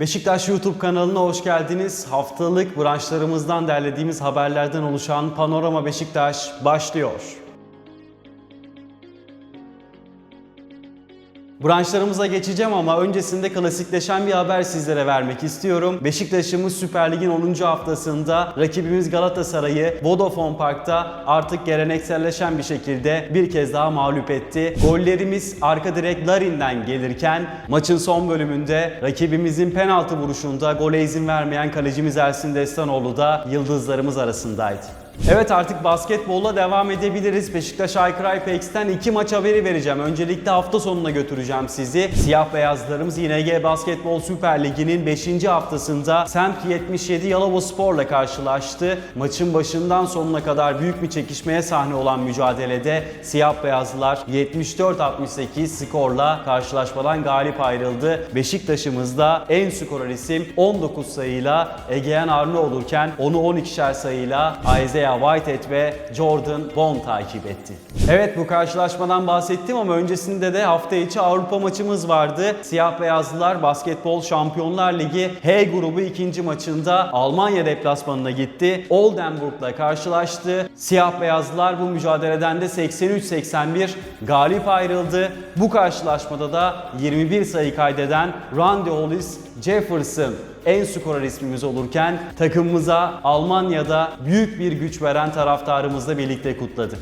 Beşiktaş YouTube kanalına hoş geldiniz. Haftalık branşlarımızdan derlediğimiz haberlerden oluşan Panorama Beşiktaş başlıyor. Branşlarımıza geçeceğim ama öncesinde klasikleşen bir haber sizlere vermek istiyorum. Beşiktaş'ımız Süper Lig'in 10. haftasında rakibimiz Galatasaray'ı Vodafone Park'ta artık gelenekselleşen bir şekilde bir kez daha mağlup etti. Gollerimiz arka direk Larin'den gelirken maçın son bölümünde rakibimizin penaltı vuruşunda gole izin vermeyen kalecimiz Ersin Destanoğlu da yıldızlarımız arasındaydı. Evet artık basketbolla devam edebiliriz. Beşiktaş iCrypex'ten iki maç haberi vereceğim. Öncelikle hafta sonuna götüreceğim sizi. Siyah beyazlarımız YNG Basketbol Süper Ligi'nin 5. haftasında Semt 77 Yalova Spor'la karşılaştı. Maçın başından sonuna kadar büyük bir çekişmeye sahne olan mücadelede siyah beyazlılar 74-68 skorla karşılaşmadan galip ayrıldı. Beşiktaş'ımız da en skorer isim 19 sayıyla Egehan Arna olurken onu 12'şer sayıyla Isaiah Whitehead ve Jordan Bond takip etti. Evet bu karşılaşmadan bahsettim ama öncesinde de hafta içi Avrupa maçımız vardı. Siyah beyazlılar Basketbol Şampiyonlar Ligi H grubu ikinci maçında Almanya deplasmanına gitti. Oldenburg'la karşılaştı. Siyah beyazlılar bu mücadeleden de 83-81 galip ayrıldı. Bu karşılaşmada da 21 sayı kaydeden Randy Hollis Jefferson en skorer ismimiz olurken takımımıza Almanya'da büyük bir güç veren taraftarımızla birlikte kutladı.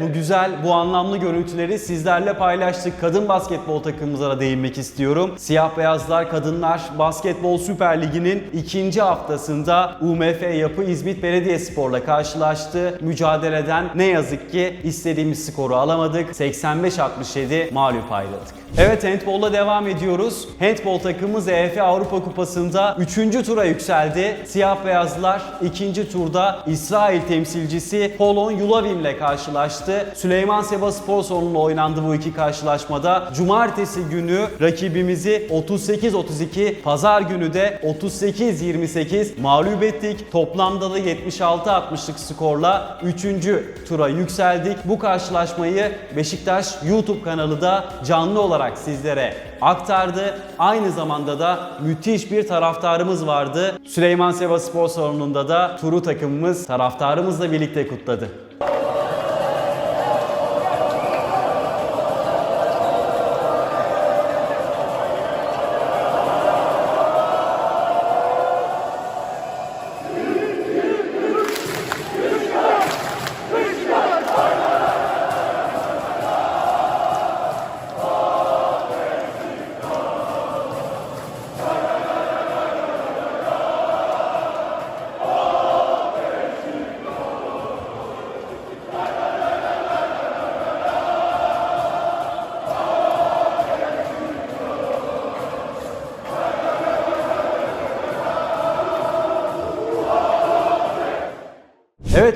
Bu güzel, bu anlamlı görüntüleri sizlerle paylaştık. Kadın basketbol takımımıza da değinmek istiyorum. Siyah Beyazlar Kadınlar Basketbol Süper Ligi'nin ikinci haftasında UMF Yapı İzmit Belediyespor'la karşılaştı. Mücadeleden ne yazık ki istediğimiz skoru alamadık. 85-67 mağlup ayrıldık. Evet handbolla devam ediyoruz. Handbol takımımız EF Avrupa Kupası'nda 3. tura yükseldi. Siyah Beyazlar 2. turda İsrail temsilcisi Polon Yulavim ile karşılaştı. Süleyman Seba Spor oynandı bu iki karşılaşmada. Cumartesi günü rakibimizi 38-32, pazar günü de 38-28 mağlup ettik. Toplamda da 76-60'lık skorla 3. tura yükseldik. Bu karşılaşmayı Beşiktaş YouTube kanalı da canlı olarak sizlere aktardı. Aynı zamanda da müthiş bir taraftarımız vardı. Süleyman Seba Spor salonunda da turu takımımız taraftarımızla birlikte kutladı.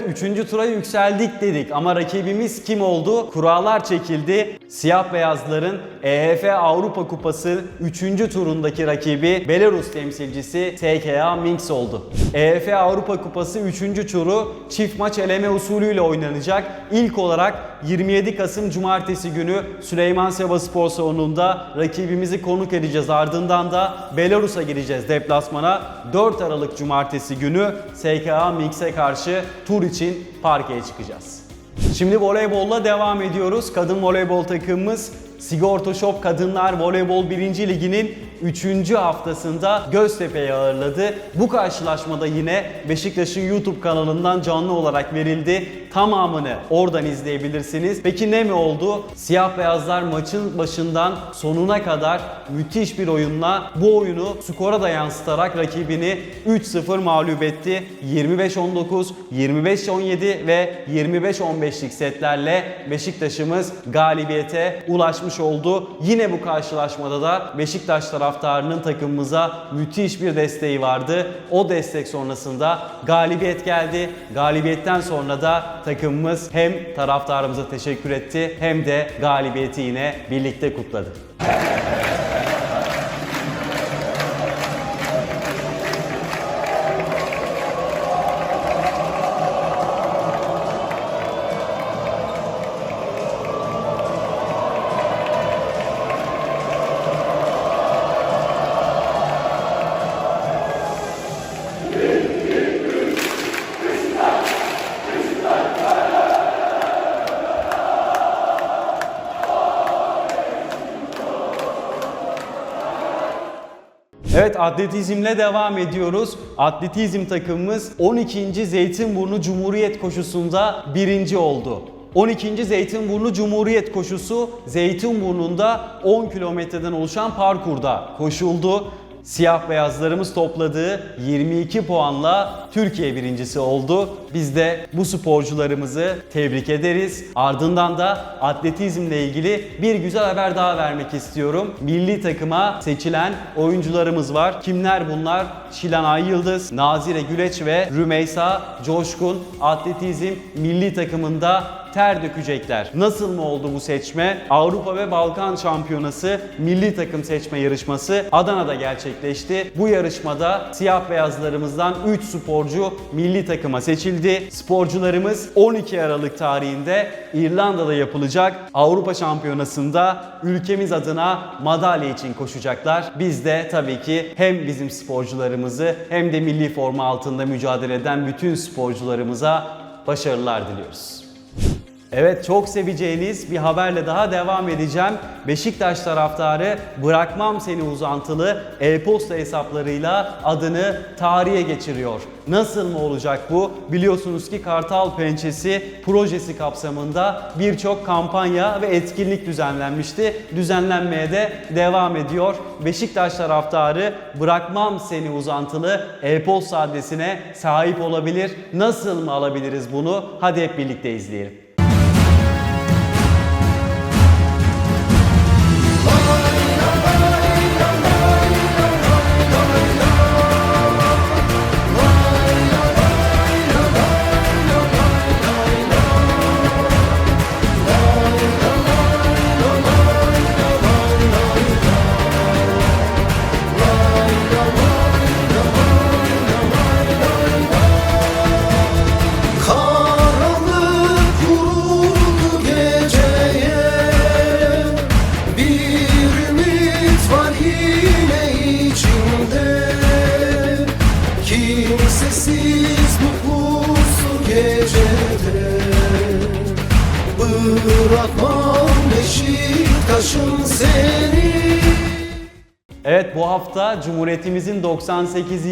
Evet 3. tura yükseldik dedik ama rakibimiz kim oldu? Kurallar çekildi. Siyah beyazların EHF Avrupa Kupası 3. turundaki rakibi Belarus temsilcisi TKA Minsk oldu. EHF Avrupa Kupası 3. turu çift maç eleme usulüyle oynanacak. İlk olarak 27 Kasım Cumartesi günü Süleyman Seba Spor Salonu'nda rakibimizi konuk edeceğiz. Ardından da Belarus'a gireceğiz deplasmana. 4 Aralık Cumartesi günü SKA Minsk'e karşı tur için parkeye çıkacağız. Şimdi voleybolla devam ediyoruz. Kadın voleybol takımımız Sigorta Shop Kadınlar Voleybol 1. Ligi'nin 3. haftasında Göztepe'yi ağırladı. Bu karşılaşmada yine Beşiktaş'ın YouTube kanalından canlı olarak verildi. Tamamını oradan izleyebilirsiniz. Peki ne mi oldu? Siyah beyazlar maçın başından sonuna kadar müthiş bir oyunla bu oyunu skora da yansıtarak rakibini 3-0 mağlup etti. 25-19, 25-17 ve 25-15'lik setlerle Beşiktaş'ımız galibiyete ulaşmış oldu. Yine bu karşılaşmada da Beşiktaş taraftarı taraftarının takımımıza müthiş bir desteği vardı. O destek sonrasında galibiyet geldi. Galibiyetten sonra da takımımız hem taraftarımıza teşekkür etti hem de galibiyeti yine birlikte kutladı. Evet atletizmle devam ediyoruz. Atletizm takımımız 12. Zeytinburnu Cumhuriyet koşusunda birinci oldu. 12. Zeytinburnu Cumhuriyet koşusu Zeytinburnu'nda 10 kilometreden oluşan parkurda koşuldu. Siyah beyazlarımız topladığı 22 puanla Türkiye birincisi oldu. Biz de bu sporcularımızı tebrik ederiz. Ardından da atletizmle ilgili bir güzel haber daha vermek istiyorum. Milli takıma seçilen oyuncularımız var. Kimler bunlar? Şilanay Yıldız, Nazire Güleç ve Rümeysa Coşkun atletizm milli takımında ter dökecekler. Nasıl mı oldu bu seçme? Avrupa ve Balkan Şampiyonası milli takım seçme yarışması Adana'da gerçekleşti. Bu yarışmada siyah beyazlarımızdan 3 sporcu milli takıma seçildi. Sporcularımız 12 Aralık tarihinde İrlanda'da yapılacak Avrupa Şampiyonası'nda ülkemiz adına madalya için koşacaklar. Biz de tabii ki hem bizim sporcularımızı hem de milli forma altında mücadele eden bütün sporcularımıza başarılar diliyoruz. Evet çok seveceğiniz bir haberle daha devam edeceğim. Beşiktaş taraftarı bırakmam seni uzantılı e-posta hesaplarıyla adını tarihe geçiriyor. Nasıl mı olacak bu? Biliyorsunuz ki Kartal Pençesi projesi kapsamında birçok kampanya ve etkinlik düzenlenmişti. Düzenlenmeye de devam ediyor. Beşiktaş taraftarı bırakmam seni uzantılı e-posta adresine sahip olabilir. Nasıl mı alabiliriz bunu? Hadi hep birlikte izleyelim. Bırakmam Beşiktaş'ım seni Evet bu hafta Cumhuriyetimizin 98.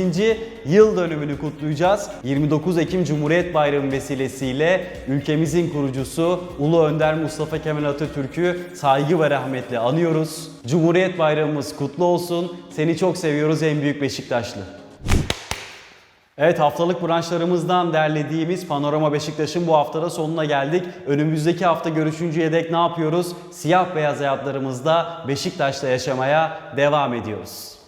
yıl dönümünü kutlayacağız. 29 Ekim Cumhuriyet Bayramı vesilesiyle ülkemizin kurucusu Ulu Önder Mustafa Kemal Atatürk'ü saygı ve rahmetle anıyoruz. Cumhuriyet Bayramımız kutlu olsun. Seni çok seviyoruz en büyük Beşiktaşlı. Evet haftalık branşlarımızdan derlediğimiz Panorama Beşiktaş'ın bu haftada sonuna geldik. Önümüzdeki hafta görüşünceye dek ne yapıyoruz? Siyah beyaz hayatlarımızda Beşiktaş'ta yaşamaya devam ediyoruz.